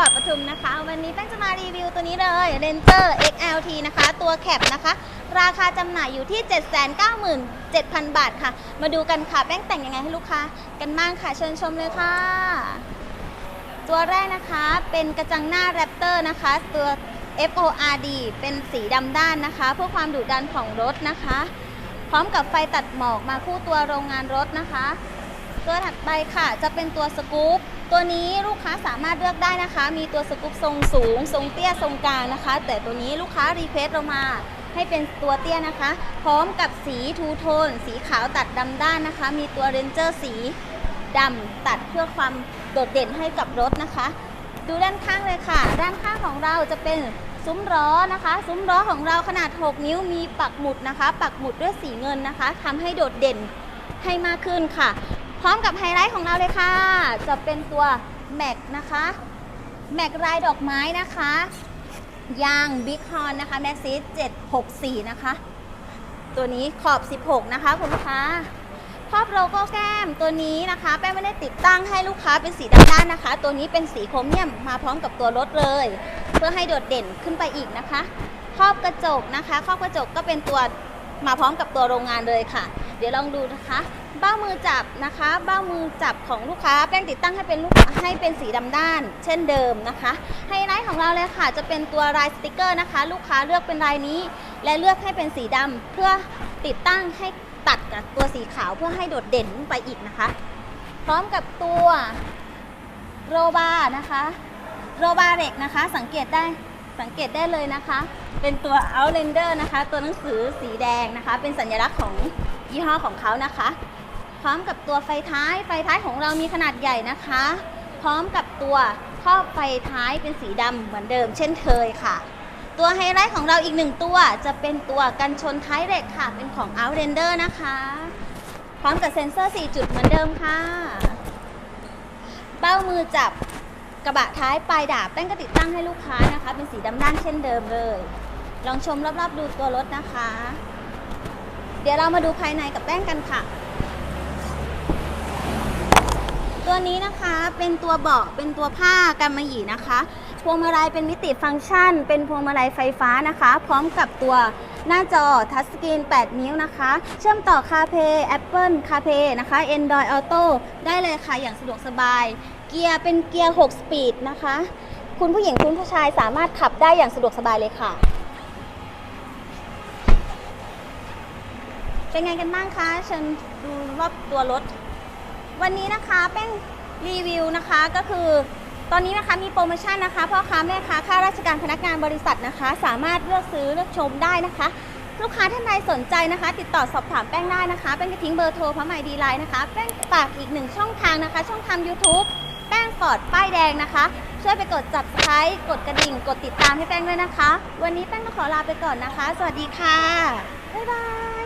อร์ตปทุมนะคะ วันนี้แป้งจะมารีวิวตัวนี้เลย Ranger XLT นะคะ ตัวแคปนะคะ ราคาจำหน่ายอยู่ที่ 797,000 บาทค่ะ มาดูกันค่ะ แป้งแต่งยังไงให้ลูกค้ากันบ้างค่ะ เชิญชมเลยค่ะ ตัวแรกนะคะเป็นกระจังหน้าแรปเตอร์นะคะ ตัว FORD เป็นสีดำด้านนะคะ เพื่อความดุดันของรถนะคะ พร้อมกับไฟตัดหมอกมาคู่ตัวโรงงานรถนะคะ ตัวถัดไปค่ะ จะเป็นตัวสกู๊ปตัวนี้ลูกค้าสามารถเลือกได้นะคะ มีตัวสกู๊ปทรงสูง ทรงเตี้ยทรงกลางนะคะ แต่ตัวนี้ลูกค้ารีเควสเรามาให้เป็นตัวเตี้ยนะคะ พร้อมกับสีทูโทน สีขาวตัดดำด้านนะคะ มีตัวเรนเจอร์สีดำตัดเพื่อความโดดเด่นให้กับรถนะคะ ดูด้านข้างเลยค่ะ ด้านข้างของเราจะเป็นซุ้มล้อนะคะ ซุ้มล้อของเราขนาด 6 นิ้วมีปักหมุดนะคะ ปักหมุดด้วยสีเงินนะคะทำให้โดดเด่นให้มากขึ้นค่ะ พร้อมกับไฮไลท์ของเราเลยค่ะ จะเป็นตัวแม็กนะคะแม็กลายดอกไม้นะคะยางบิ๊กฮอนนะคะแม็กซี764 นะคะ ตัวนี้ขอบ 16 นะคะคุณลูกค้าครอบโลโก้แก้มตัวนี้นะคะ แป้งไม่ได้ติดตั้งให้ลูกค้าเป็นสีด้านนะคะ ตัวนี้เป็นสีโครเมียมมาพร้อมกับตัวรถเลย เพื่อให้โดดเด่นขึ้นไปอีกนะคะครอบกระจกนะคะครอบกระจกก็เป็นตัวมาพร้อมกับตัวโรงงานเลยค่ะ เดี๋ยวลองดูนะคะ เบ้ามือจับนะคะ เบ้ามือจับของลูกค้าแป้งติดตั้งให้เป็นลูกให้เป็นสีดำด้าน เช่นเดิมนะคะไฮไลท์ของเราเลยค่ะ จะเป็นตัวลายสติกเกอร์นะคะ ลูกค้าเลือกเป็นลายนี้ และเลือกให้เป็นสีดำเพื่อติดตั้งให้ตัดกับตัวสีขาวเพื่อให้โดดเด่นไปอีกนะคะ พร้อมกับตัวโรบานะคะ โรบาเร็กนะคะ สังเกตได้ สังเกตได้เลยนะคะ เป็นตัว Outlander นะคะ ตัวหนังสือสีแดงนะคะ เป็นสัญลักษณ์ของยี่ห้อของเขานะคะ พร้อมกับตัวไฟท้าย ไฟท้ายของเรามีขนาดใหญ่นะคะ พร้อมกับตัวครอบไฟท้ายเป็นสีดำเหมือนเดิม เช่นเคยค่ะ ตัวไฮไลท์ของเราอีกหนึ่งตัวจะเป็นตัวกันชนท้ายเหล็กค่ะ เป็นของ Outlander นะคะ พร้อมกับเซ็นเซอร์ 4 จุดเหมือนเดิมค่ะเบ้ามือจับ กระบะท้ายปลายดาบแป้งก็ติดตั้งให้ลูกค้านะคะ เป็นสีดำด้านเช่นเดิมเลย ลองชมรอบๆดูตัวรถนะคะ เดี๋ยวเรามาดูภายในกับแป้งกันค่ะ ตัวนี้นะคะเป็นตัวเบาะเป็นตัวผ้ากำมะหยี่นะคะพวงมาลัยเป็นมิติฟังก์ชัน เป็นพวงมาลัยไฟฟ้านะคะ พร้อมกับตัวหน้าจอทัชสกรีน 8 นิ้วนะคะ เชื่อมต่อ CarPlay Apple CarPlay นะคะ Android Auto ได้เลยค่ะ อย่างสะดวกสบาย เกียร์เป็นเกียร์ 6 สปีดนะคะ คุณผู้หญิงคุณผู้ชายสามารถขับได้อย่างสะดวกสบายเลยค่ะ เป็นไงกันบ้างคะเชิญดูรอบตัวรถ วันนี้นะคะแป้งรีวิวนะคะก็คือตอนนี้นะคะมีโปรโมชั่นนะคะพ่อค้าแม่ค้าข้าราชการพนักงานบริษัทนะคะ สามารถเลือกซื้อเลือกชมได้นะคะ ลูกค้าท่านใดสนใจนะคะ ติดต่อสอบถามแป้งได้นะคะแป้งจะทิ้งเบอร์โทรพร้อมไอดีไลน์นะคะแป้งฝากอีกหนึ่งช่องทางนะคะ ช่องทาง YouTube ปอร์ดป้ายแดงนะคะ ช่วยไปกดจับคล้ายกดกระดิ่ง กดติดตามให้แป้งด้วยนะคะ วันนี้แป้งต้องขอลาไปก่อนนะคะ สวัสดีค่ะ บ๊ายบาย